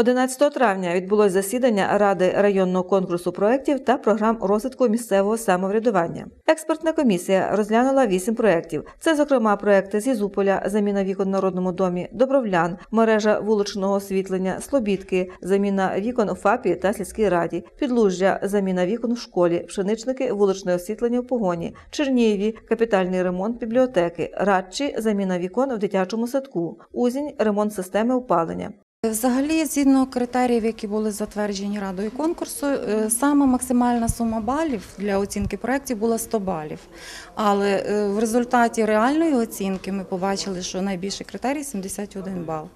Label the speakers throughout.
Speaker 1: 11 травня відбулось засідання Ради районного конкурсу проєктів та програм розвитку місцевого самоврядування. Експертна комісія розглянула вісім проєктів. Це, зокрема, проекти з Ізуполя, заміна вікон в народному домі, Добровлян, мережа вуличного освітлення, Слобідки, заміна вікон у ФАПі та сільській раді, Підлужжя, заміна вікон в школі, пшеничники, вуличне освітлення в погоні, Чернієві, капітальний ремонт бібліотеки, Радчі, заміна вікон в дитячому садку, Узінь, ремонт системи опалення.
Speaker 2: Взагалі, згідно критеріїв, які були затверджені радою конкурсу, е, саме максимальна сума балів для оцінки проєктів була 100 балів. Але е, в результаті реальної оцінки ми побачили, що найбільший критерій 71 бал.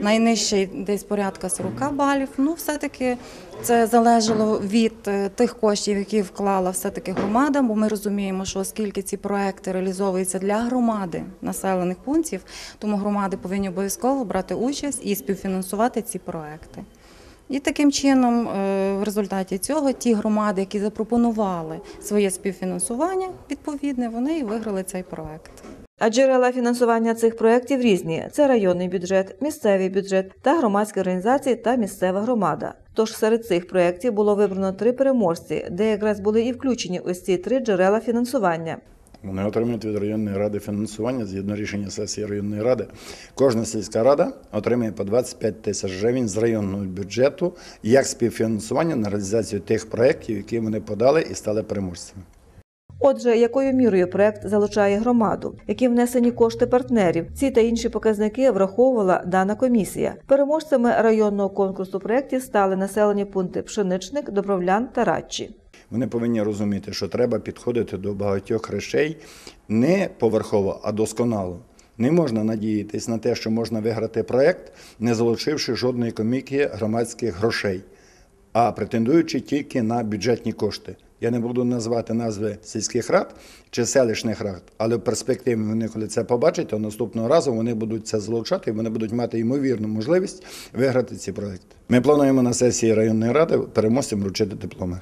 Speaker 2: Найнижчий десь порядка 40 балів. Ну, все-таки це залежало від е, тих коштів, які вклала все-таки громада, бо ми розуміємо, що оскільки ці проекти реалізовуються для громади населених пунктів, тому громади повинні обов'язково брати участь і співфінансувати ці проекти. І таким чином, е, в результаті цього, ті громади, які запропонували своє співфінансування відповідне, вони і виграли цей проект.
Speaker 1: А джерела фінансування цих проєктів різні: це районний бюджет, місцевий бюджет та громадські організації та місцева громада. Тож серед цих проєктів було вибрано три переможці, де якраз були і включені ось ці три джерела фінансування.
Speaker 3: Вони отримують від районної ради фінансування згідно рішення сесії районної ради. Кожна сільська рада отримує по 25 тисяч гривень з районного бюджету як співфінансування на реалізацію тих проєктів, які вони подали і стали переможцями.
Speaker 1: Отже, якою мірою проект залучає громаду, які внесені кошти партнерів, ці та інші показники враховувала дана комісія. Переможцями районного конкурсу проєктів стали населені пункти Пшеничник, Добровлян та Радчі.
Speaker 3: Вони повинні розуміти, що треба підходити до багатьох речей не поверхово, а досконало. Не можна надіятись на те, що можна виграти проєкт, не залучивши жодної коміки громадських грошей, а претендуючи тільки на бюджетні кошти. Я не буду назвати назви сільських рад чи селищних рад, але в перспективі вони, коли це побачать, то наступного разу вони будуть це залучати і вони будуть мати ймовірну можливість виграти ці проекти. Ми плануємо на сесії районної ради переможцям вручити дипломи.